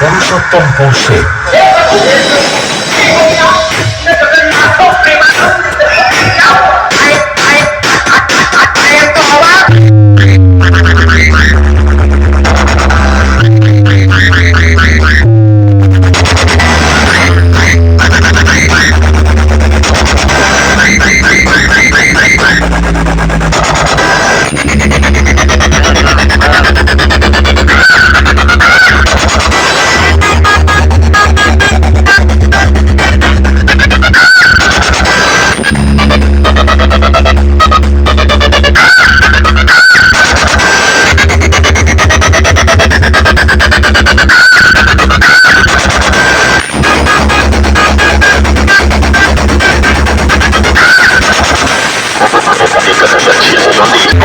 পুরুষোত্তম বংশে। নদী